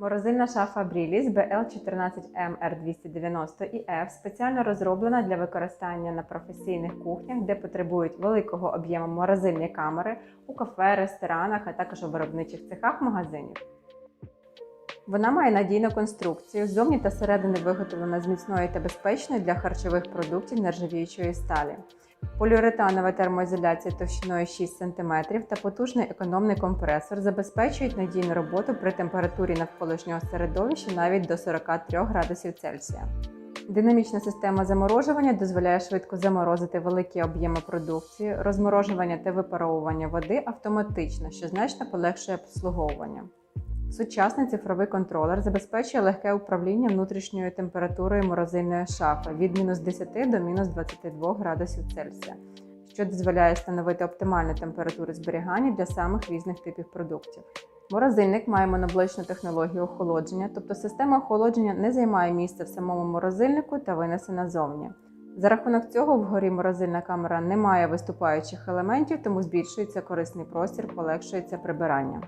Морозильна шафа Бріліс BL14MR290EF спеціально розроблена для використання на професійних кухнях, де потребують великого об'єму морозильні камери у кафе, ресторанах, а також у виробничих цехах магазинів. Вона має надійну конструкцію, зовні та зсередини виготовлена з міцної та безпечної для харчових продуктів нержавіючої сталі. Поліуретанова термоізоляція товщиною 6 см та потужний економний компресор забезпечують надійну роботу при температурі навколишнього середовища навіть до 43 градусів Цельсія. Динамічна система заморожування дозволяє швидко заморозити великі об'єми продукції, розморожування та випаровування води автоматично, що значно полегшує обслуговування. Сучасний цифровий контролер забезпечує легке управління внутрішньою температурою морозильної шафи від мінус 10 до мінус 22 градусів Цельсія, що дозволяє встановити оптимальну температуру зберігання для самих різних типів продуктів. Морозильник має моноблочну технологію охолодження, тобто система охолодження не займає місця в самому морозильнику та винесена зовні. За рахунок цього вгорі морозильна камера не має виступаючих елементів, тому збільшується корисний простір, полегшується прибирання.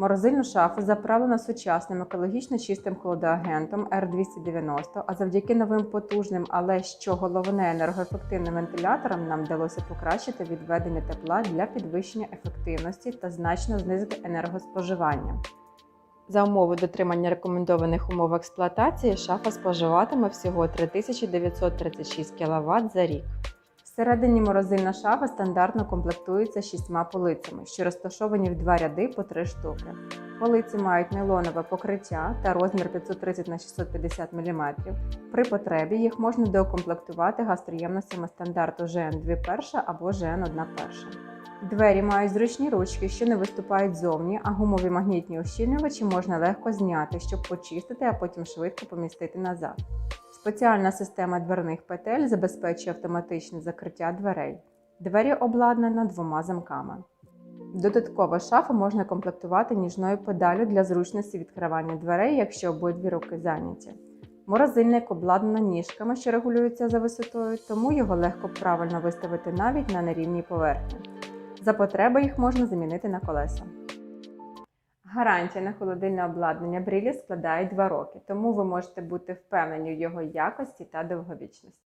Морозильну шафу заправлено сучасним екологічно чистим холодоагентом R290, а завдяки новим потужним, але що головне енергоефективним вентиляторам нам вдалося покращити відведення тепла для підвищення ефективності та значно знизити енергоспоживання. За умови дотримання рекомендованих умов експлуатації шафа споживатиме всього 3936 кВт за рік. Всередині морозильна шафа стандартно комплектується шістьма полицями, що розташовані в два ряди по три штуки. Полиці мають нейлонове покриття та розмір 530 на 650 мм. При потребі їх можна доукомплектувати гастроємностями стандарту GN2 перша або GN1 перша. Двері мають зручні ручки, що не виступають зовні, а гумові магнітні ущільнювачі можна легко зняти, щоб почистити, а потім швидко помістити назад. Спеціальна система дверних петель забезпечує автоматичне закриття дверей. Двері обладнано двома замками. Додатково шафу можна комплектувати ніжною педалю для зручності відкривання дверей, якщо обидві руки зайняті. Морозильник обладнано ніжками, що регулюються за висотою, тому його легко правильно виставити навіть на нерівній поверхні. За потреби їх можна замінити на колеса. Гарантія на холодильне обладнання Брілі складає 2 роки, тому ви можете бути впевнені в його якості та довговічності.